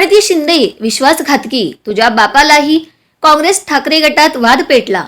प्रणिती शिंदे विश्वासघातकी तुझ्या बापालाही काँग्रेस ठाकरे गटात वाद पेटला.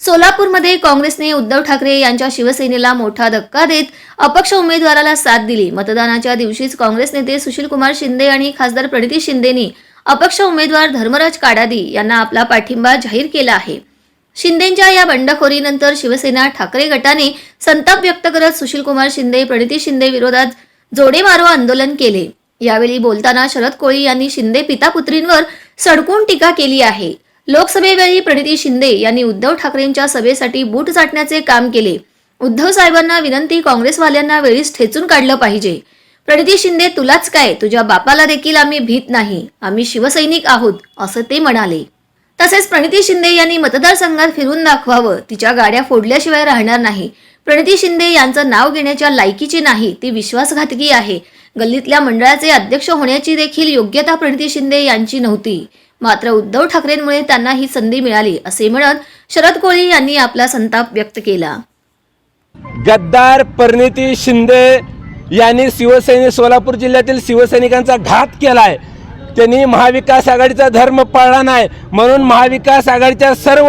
सोलापूरमध्ये काँग्रेसने उद्धव ठाकरे यांच्या शिवसेनेला मोठा धक्का देत अपक्ष उमेदवाराला साथ दिली. मतदानाच्या दिवशीच काँग्रेस नेते सुशीलकुमार शिंदे आणि खासदार प्रणिती शिंदेनी अपक्ष उमेदवार धर्मराज काडादी यांना आपला पाठिंबा जाहीर केला आहे. शिंदेंच्या या बंडखोरीनंतर शिवसेना ठाकरे गटाने संताप व्यक्त करत सुशीलकुमार शिंदे प्रणिती शिंदे विरोधात जोडेमारो आंदोलन केले. यावेळी बोलताना शरद कोळी यांनी शिंदे पितापुत्रींवर सडकून टीका केली आहे. लोकसभेवेळी प्रणिती शिंदे यांनी उद्धव ठाकरेंच्या सभेसाठी बूट चाटण्याचे काम केले. उद्धव साहेबांना विनंती काँग्रेसवाल्यांना वेळीच ठेचून काढलं पाहिजे. प्रणिती शिंदे तुलाच काय? तुझ्या बापाला देखील आम्ही भीत नाही. आम्ही शिवसैनिक आहोत असं ते म्हणाले. तसेच प्रणिती शिंदे यांनी मतदारसंघात फिरून दाखवावं. तिच्या गाड्या फोडल्याशिवाय राहणार नाही. प्रणिती शिंदे यांचं नाव घेण्याच्या लायकीची नाही ती विश्वासघातकी आहे. गल्लीतल्या मंडळाचे अध्यक्ष होण्याची देखील योग्यता प्रणिती शिंदे यांची नव्हती. मात्र उद्धव ठाकरेंमुळे त्यांना ही संधी मिळाली असे म्हणत शरद कोळी यांनी आपला संताप व्यक्त केला. गद्दार परिणिती शिंदे यांनी शिवसैनिक सोलापूर जिल्ह्यातील शिवसैनिकांचा घात केलाय. त्यांनी महाविकास आघाडीचा धर्म पाळला नाही. म्हणून महाविकास आघाडीच्या सर्व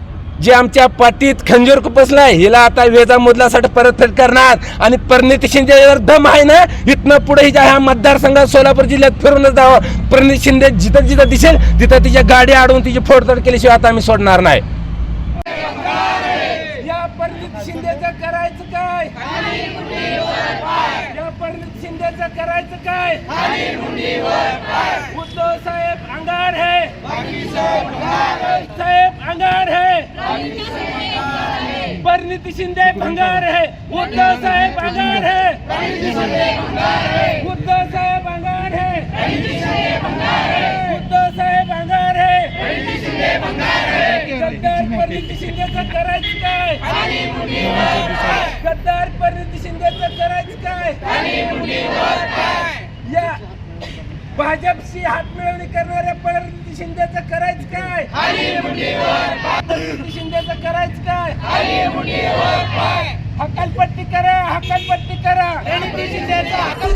जे आमच्या पाठीत खंजीर आहे हिला आता वेजा मुदलासाठी परतफेड करणार. आणि परिणिती शिंदे जर दम आहे ना इथनं पुढे हिच्या ह्या मतदारसंघात सोलापूर जिल्ह्यात फिरूनच जावं. परिणित शिंदे जिथं जिथं दिसेल तिथं तिच्या गाडी अडवून तिची फोडतोड केल्याशिवाय आता आम्ही सोडणार नाही. या परिणित शिंदेचं करायचं काय? परिणित शिंदेचं करायचं काय? उद्धव साहेब अंगार है. साहेब अंगार है. परिणिती शिंदे भंगार है. उद्धव साहेब अंगार है. उद्धव साहेब अंगार है. उद्धव साहेब अंगार है. गद्दार परिणिती शिंदेचं करायचं काय गद्दार परिणिती शिंदेचं करायचं काय? या भाजपशी हात मिळवणी करणाऱ्या परिणिती शिंदेच करायचं काय? शिंदेच करायचं काय? हकालपट्टी करा हकालपट्टी करा. परिणिती शिंदेचं हकाल